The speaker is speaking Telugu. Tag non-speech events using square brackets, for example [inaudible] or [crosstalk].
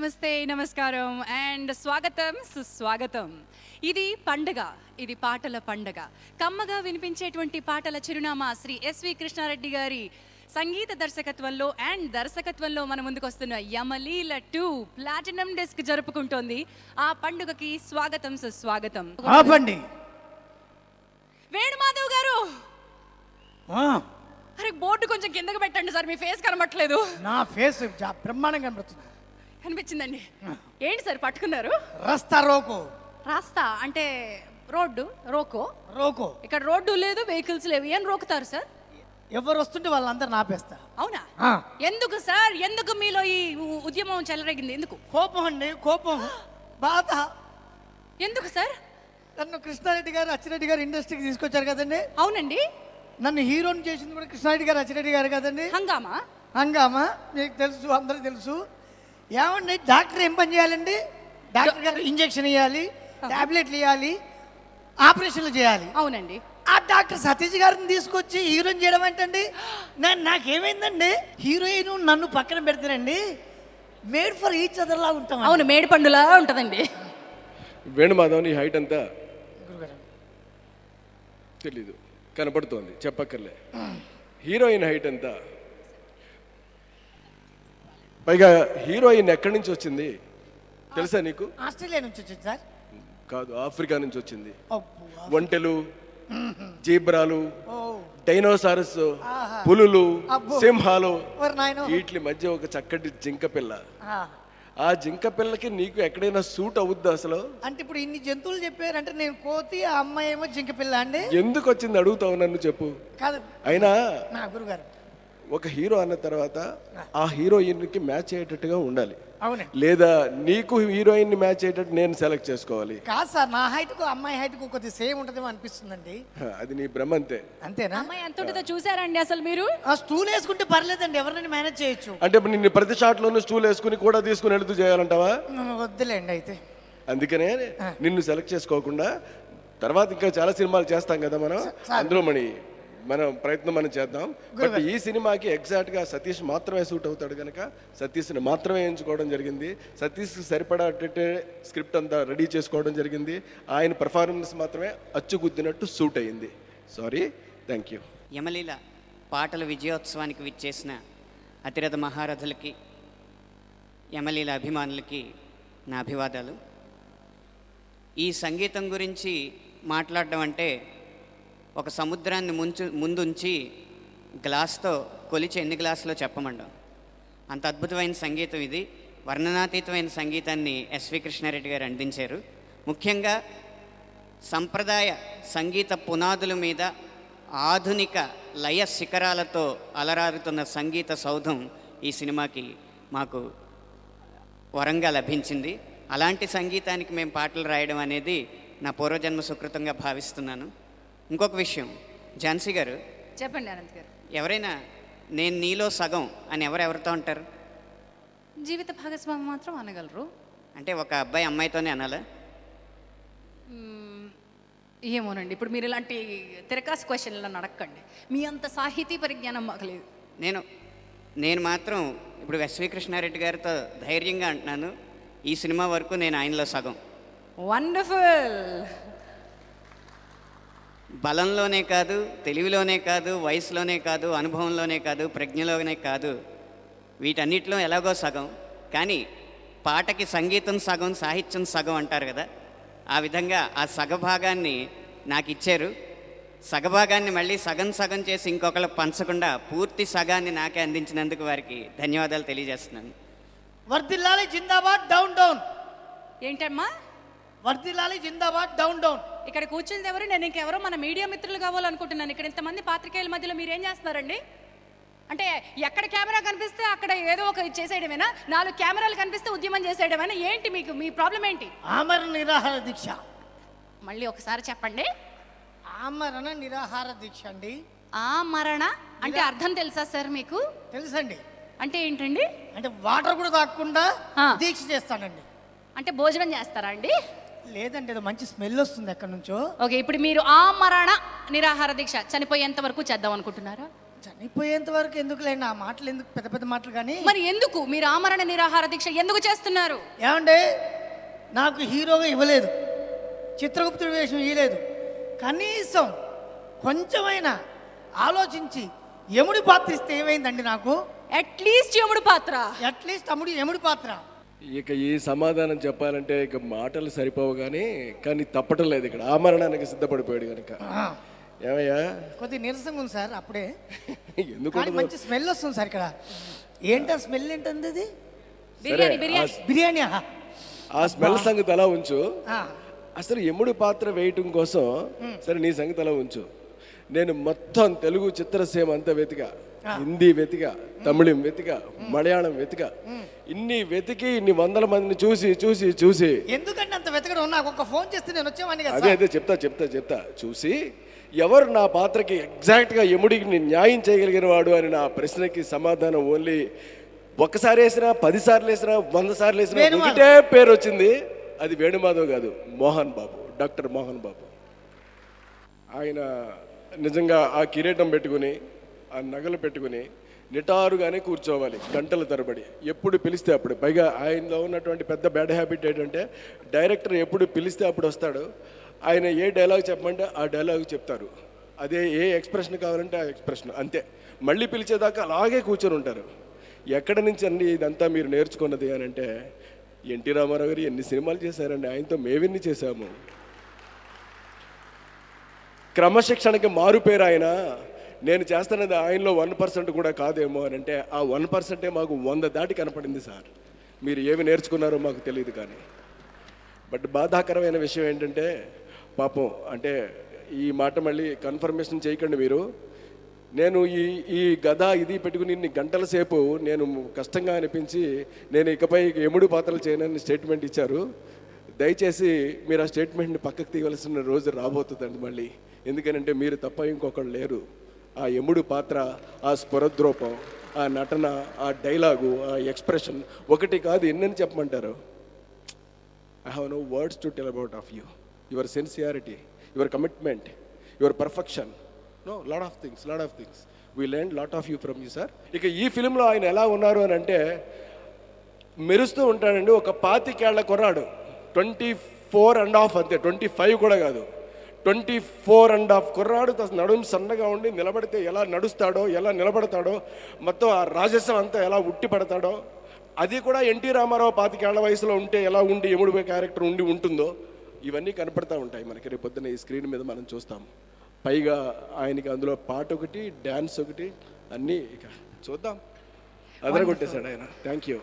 నమస్తే నమస్కారం అండ్ స్వాగతం సుస్వాగతం. ఇది పండగ ఇది పాటల పండగ. కమ్మగా వినిపించేటువంటి పాటల చిరునామా శ్రీ ఎస్వి కృష్ణారెడ్డి గారి సంగీత దర్శకత్వంలో అండ్ దర్శకత్వంలో మన ముందుకు వస్తున్న యమలీల టూ ప్లాటినం డెస్క్ జరుపుకుంటోంది. ఆ పండుగకి స్వాగతం సుస్వాగతం. ఆపండి. వేణుమాధవ్ గారు! అరే బోర్డు కొంచెం కిందకి పెట్టండి సార్ మీ ఫేస్ కనబట్లేదు నా ఫేస్ బ్రహ్మాండంగా కనబడుతుంది. కనిపించిందండి. ఏంటి సార్ పట్టుకున్నారు? రస్తా రోకో. రాస్తా అంటే రోడ్డు రోకో? రోకో. ఇక్కడ రోడ్డు లేదు వెహికల్స్ లేవు. ఏం రోకుతారు సార్? ఎవరు వస్తుంటే వాళ్ళందరూ నాపేస్తా అవునా? ఆ, ఎందుకు సార్? ఎందుకు మీలో ఈ ఉ- ఉద్యమం చెలరేగింది? ఎందుకు? కోపం అండి కోపం. బాధ. ఎందుకు సార్? నన్ను కృష్ణారెడ్డి గారు అచ్చిరెడ్డి గారు ఇండస్ట్రీకి తీసుకొచ్చారు కదండి. అవునండి. నన్ను హీరోని చేసింది కూడా కృష్ణారెడ్డి గారు అచ్చిరెడ్డి గారు కదండి. హంగామా? హంగామా? మీకు తెలుసు అందరికీ తెలుసు. ఏమండి? డాక్టర్ ఏం పని చేయాలండి? డాక్టర్ గారు ఇంజెక్షన్ ఇవ్వాలి టాబ్లెట్లు ఇవ్వాలి ఆపరేషన్లు చేయాలి. అవునండి. ఆ డాక్టర్ సతీష్ గారిని తీసుకొచ్చి హీరోయిన్ చేయడం ఏంటండి? నేను నాకేమైందండి? హీరోయిన్ నన్ను పక్కన పెడతానండి మేడ్ ఫర్ ఈచ్ అదర్ లా ఉంటాం అవును మేడి పండులా ఉంటదండి. వేణుమాధవ్ నీ హైట్ అంతా తెలీదు. కనపడుతోంది. చెప్పక్కర్లే. హీరోయిన్ హైట్ ఎంత? పైగా హీరోయిన్ ఎక్కడి నుంచి వచ్చింది? తెలుసా నీకు? ఆస్ట్రేలియా నుంచి వచ్చింది సార్. కాదు ఆఫ్రికా నుంచి వచ్చింది. ఒంటెలు [laughs] జీబ్రాలు డైనోసారస్. పులులు. సింహాలు. వీటి మధ్య ఒక చక్కటి జింక పిల్ల. ఆ, ఆ జింక పిల్లకి నీకు ఎక్కడైనా సూట్ అవుద్దా అసలు? అంటే ఇప్పుడు ఇన్ని జంతువులు చెప్పారంటే నేను కోతి ఆ అమ్మాయి ఏమో జింక పిల్ల అండి. ఎందుకు వచ్చింది? అడుగుతావు నన్ను చెప్పు. కాదు. అయినా నా గురుగారు. ఒక హీరో అన్న తర్వాత ఆ హీరోయిన్కి మ్యాచ్ అయ్యేటట్టుగా ఉండాలి. అవునండి లేదా నీకు హీరోయిన్ని మ్యాచ్ అయ్యేటట్టు నేను సెలెక్ట్ చేసుకోవాలి. కాదు సార్ నా హైట్కు అమ్మాయి హైట్కు కొద్దిగా సేమ్ ఉంటుందేమో అనిపిస్తుందండి. అది నీ భ్రమ అంతే. అంతేనా? అమ్మాయి ఎంత ఉంటుందో చూసారండి అసలు మీరు? ఆ స్టూల్ వేసుకుంటే పర్లేదండి ఎవరినైనా మేనేజ్ చేయొచ్చు. అంటే ఇప్పుడు నిన్ను ప్రతి షాట్ లోనూ స్టూల్ వేసుకుని కూడా తీసుకుని వెళుతూ చేయాలంటావా? వద్దులేండి అయితే. అందుకనే నిన్ను సెలెక్ట్ చేసుకోకుండా తర్వాత ఇంకా చాలా సినిమాలు చేస్తాం కదా మనం. అందులో మణి మనం ప్రయత్నం మనం చేద్దాం. బట్ ఈ సినిమాకి ఎగ్జాక్ట్గా సతీష్ మాత్రమే సూట్ అవుతాడు కనుక సతీష్ని మాత్రమే ఎంచుకోవడం జరిగింది. సతీష్ సరిపడేటట్టే స్క్రిప్ట్ అంతా రెడీ చేసుకోవడం జరిగింది. ఆయన పర్ఫార్మెన్స్ మాత్రమే అచ్చుగుద్దినట్టు సూట్ అయింది. సారీ థ్యాంక్ యూ యమలీల పాటల విజయోత్సవానికి విచ్చేసిన అతిరథ మహారథులకి యమలీల అభిమానులకి నా అభివాదాలు. ఈ సంగీతం గురించి మాట్లాడడం అంటే ఒక సముద్రాన్ని ముంచు ముందుంచి గ్లాస్తో కొలిచి ఎన్ని గ్లాసులో చెప్పమండం? అంత అద్భుతమైన సంగీతం ఇది. వర్ణనాతీతమైన సంగీతాన్ని ఎస్వి కృష్ణారెడ్డి గారు అందించారు. ముఖ్యంగా సంప్రదాయ సంగీత పునాదుల మీద ఆధునిక లయ శిఖరాలతో అలరారుతున్న సంగీత సౌధం ఈ సినిమాకి మాకు వరంగా లభించింది. అలాంటి సంగీతానికి మేము పాటలు రాయడం అనేది నా పూర్వజన్మ సుకృతంగా భావిస్తున్నాను. ఇంకొక విషయం. ఝాన్సీ గారు చెప్పండి అనంత్ గారు. ఎవరైనా నేను నీలో సగం అని ఎవరెవరితో అంటారు? జీవిత భాగస్వామి మాత్రం అనగలరు. అంటే ఒక అబ్బాయి అమ్మాయితోనే అనాలా? ఏమోనండి. ఇప్పుడు మీరు ఇలాంటి తిరకాసు క్వశ్చన్లు నన్ను అడగండి మీ అంత సాహితీ పరిజ్ఞానం మాకు లేదు. నేను నేను మాత్రం ఇప్పుడు ఎస్వి కృష్ణారెడ్డి గారితో ధైర్యంగా అంటున్నాను. ఈ సినిమా వరకు నేను ఆయనలో సగం. వండర్ఫుల్! బలంలోనే కాదు తెలివిలోనే కాదు వయసులోనే కాదు అనుభవంలోనే కాదు ప్రజ్ఞలోనే కాదు. వీటన్నిటిలో ఎలాగో సగం. కానీ పాటకి సంగీతం సగం సాహిత్యం సగం అంటారు కదా. ఆ విధంగా ఆ సగభాగాన్ని నాకు ఇచ్చారు సగభాగాన్ని మళ్ళీ సగం సగం చేసి ఇంకొకరు పంచకుండా పూర్తి సగాన్ని నాకే అందించినందుకు వారికి ధన్యవాదాలు తెలియజేస్తున్నాను. వర్దిల్లాలి జిందాబాద్ డౌన్ డౌన్. ఏంటమ్మా? వర్దిల్లాలి జిందాబాద్ డౌన్ డౌన్. ఇక్కడ కూర్చుంది ఎవరు? నేను ఇంకెవరో? మన మీడియా మిత్రులు కావాలనుకుంటున్నాను. ఇక్కడ ఇంతమంది పాత్రికేయుల మధ్యలో మీరు ఏం చేస్తున్నారండి? అంటే ఎక్కడ కెమెరా కనిపిస్తే అక్కడ ఏదో ఒక చేసేయడమేనా? నాలుగు కెమెరాలు కనిపిస్తే ఉద్యమం చేసేయడమేనా? ఏంటి మీకు మీ ప్రాబ్లం ఏంటి? ఆమరణ నిరాహార దీక్ష. మళ్ళీ ఒకసారి చెప్పండి. ఆమరణ నిరాహార దీక్ష అండి. ఆ మరణ అంటే అర్థం తెలుసా సార్ మీకు? తెలుసండి. అంటే ఏంటండి? అంటే వాటర్ కూడా తాగకుండా ఆ. దీక్ష చేస్తానండి. అంటే భోజనం చేస్తారా అండి? లేదండి ఏదో మంచి స్మెల్ వస్తుంది ఎక్కడి నుంచో. ఓకే ఇప్పుడు మీరు ఆ మరణ నిరాహార దీక్ష చనిపోయేంత వరకు చేద్దాం అనుకుంటున్నారా? చనిపోయేంత వరకు ఎందుకులేండి ఆ మాటలు ఎందుకు పెద్ద పెద్ద మాటలు కానీ? మరి ఎందుకు? మీరు ఆమరణ నిరాహార దీక్ష ఎందుకు చేస్తున్నారు? ఏమంటే నాకు హీరోగా ఇవ్వలేదు చిత్రగుప్తుడి వేషం ఇవ్వలేదు కనీసం కొంచెమైనా ఆలోచించి యముడి పాత్ర ఇస్తే ఏమైందండి నాకు? అట్లీస్ట్ యముడు పాత్ర. అట్లీస్ట్ తమ్ముడు యముడి పాత్ర. ఇక ఈ సమాధానం చెప్పాలంటే ఇక మాటలు సరిపోవు కానీ కానీ తప్పటం లేదు ఇక్కడ. ఆమరణానికి సిద్ధపడిపోయాడు కనుక ఆ, ఏమయ్యా? కొద్దిగా నీరసంగా ఉంది సార్ అప్పుడే. [laughs] ఎందుకు మంచి స్మెల్ వస్తుంది సార్ ఇక్కడ. ఏంటా స్మెల్ ఏంటంది బిర్యానీ బిర్యానీ. బిర్యానీ ఆ స్మెల్ సంగతి అలా ఉంచు. అసలు ఎముడు పాత్ర వేయటం కోసం సరే నీ సంగతి అలా ఉంచు. నేను మొత్తం తెలుగు చిత్రసీమ అంతా వెతిక. హిందీ వెతిక తమిళం వెతిక మలయాళం వెతిక. ఇన్ని వెతికి ఇన్ని వందల మందిని చూసి చూసి చూసి. ఎందుకంటే అంత వెతకడం? నాకు ఒక ఫోన్ చేస్తే నేను వచ్చేవాడిని కదా అదే. అదే చెప్తా చెప్తా చెప్తా. చూసి ఎవరు నా పాత్రకి ఎగ్జాక్ట్గా ఎముడికి నేను న్యాయం చేయగలిగిన వాడు అని నా ప్రశ్నకి సమాధానం ఓన్లీ ఒక్కసారి వేసినా పదిసార్లు వేసినా వంద సార్లు వేసినా. ఒకటే పేరు వచ్చింది. అది వేణుమాధవ్ కాదు మోహన్ బాబు డాక్టర్ మోహన్ బాబు. ఆయన నిజంగా ఆ కిరీటం పెట్టుకుని ఆ నగలు పెట్టుకుని నిటారుగానే కూర్చోవాలి గంటల తరబడి. ఎప్పుడు పిలిస్తే అప్పుడు. పైగా ఆయనలో ఉన్నటువంటి పెద్ద బ్యాడ్ హ్యాబిట్ ఏంటంటే డైరెక్టర్ ఎప్పుడు పిలిస్తే అప్పుడు వస్తాడు. ఆయన ఏ డైలాగ్ చెప్పమంటే ఆ డైలాగ్ చెప్తారు. అదే ఏ ఎక్స్ప్రెషన్ కావాలంటే ఆ ఎక్స్ప్రెషన్ అంతే. మళ్ళీ పిలిచేదాకా అలాగే కూర్చొని ఉంటారు. ఎక్కడి నుంచి అండి ఇదంతా మీరు నేర్చుకున్నది అని అంటే ఎన్టీ రామారావు గారు ఎన్ని సినిమాలు చేశారండి. ఆయనతో మేవిన్ని చేశాము? క్రమశిక్షణకి మారుపేరు ఆయన. నేను చేస్తున్నది ఆయనలో వన్ పర్సెంట్ కూడా కాదేమో అని అంటే ఆ వన్ పర్సెంటే మాకు వంద దాటి కనపడింది సార్. మీరు ఏమి నేర్చుకున్నారో మాకు తెలియదు కానీ. బట్ బాధాకరమైన విషయం ఏంటంటే పాపం అంటే ఈ మాట మళ్ళీ కన్ఫర్మేషన్ చేయకండి మీరు. నేను ఈ ఈ గద ఇది పెట్టుకుని ఇన్ని గంటల సేపు నేను కష్టంగా అనిపించి నేను ఇకపై ఎముడు పాత్రలు చేయనని స్టేట్మెంట్ ఇచ్చారు. దయచేసి మీరు ఆ స్టేట్మెంట్ని పక్కకు తీయవలసిన రోజు రాబోతుందండి మళ్ళీ. ఎందుకనంటే మీరు తప్ప ఇంకొకళ్ళు లేరు. ఆ యముడు పాత్ర ఆ స్పురద్రూపం ఆ నటన ఆ డైలాగు ఆ ఎక్స్ప్రెషన్ ఒకటి కాదు ఎన్నని చెప్పమంటారు? I have no words to tell about of you your sincerity your commitment your perfection no lot of things lot of things we learn lot of you from you sir ఇక ఈ ఫిలింలో ఆయన ఎలా ఉన్నారు అని అంటే మెరుస్తూ ఉంటాడండి. ఒక పాతికేళ్ళ కొన్నాడు ట్వంటీ ఫోర్ అండ్ హాఫ్ అంతే ట్వంటీ ఫైవ్ కూడా కాదు. ట్వంటీ ఫోర్ అండ్ హాఫ్ కుర్రాడు నడుము సన్నగా ఉండి నిలబడితే ఎలా నడుస్తాడో ఎలా నిలబడతాడో మొత్తం ఆ రాజస్వం అంతా ఎలా ఉట్టి పడతాడో అది కూడా ఎన్టీ రామారావు పాతికేళ్ళ వయసులో ఉంటే ఎలా ఉండి ఎముడు క్యారెక్టర్ ఉండి ఉంటుందో ఇవన్నీ కనపడతా ఉంటాయి మనకి రేపు ఈ స్క్రీన్ మీద మనం చూస్తాం. పైగా ఆయనకి అందులో పాట ఒకటి డ్యాన్స్ ఒకటి అన్నీ ఇక చూద్దాం. అదరగొట్టేశాడు ఆయన. Thank you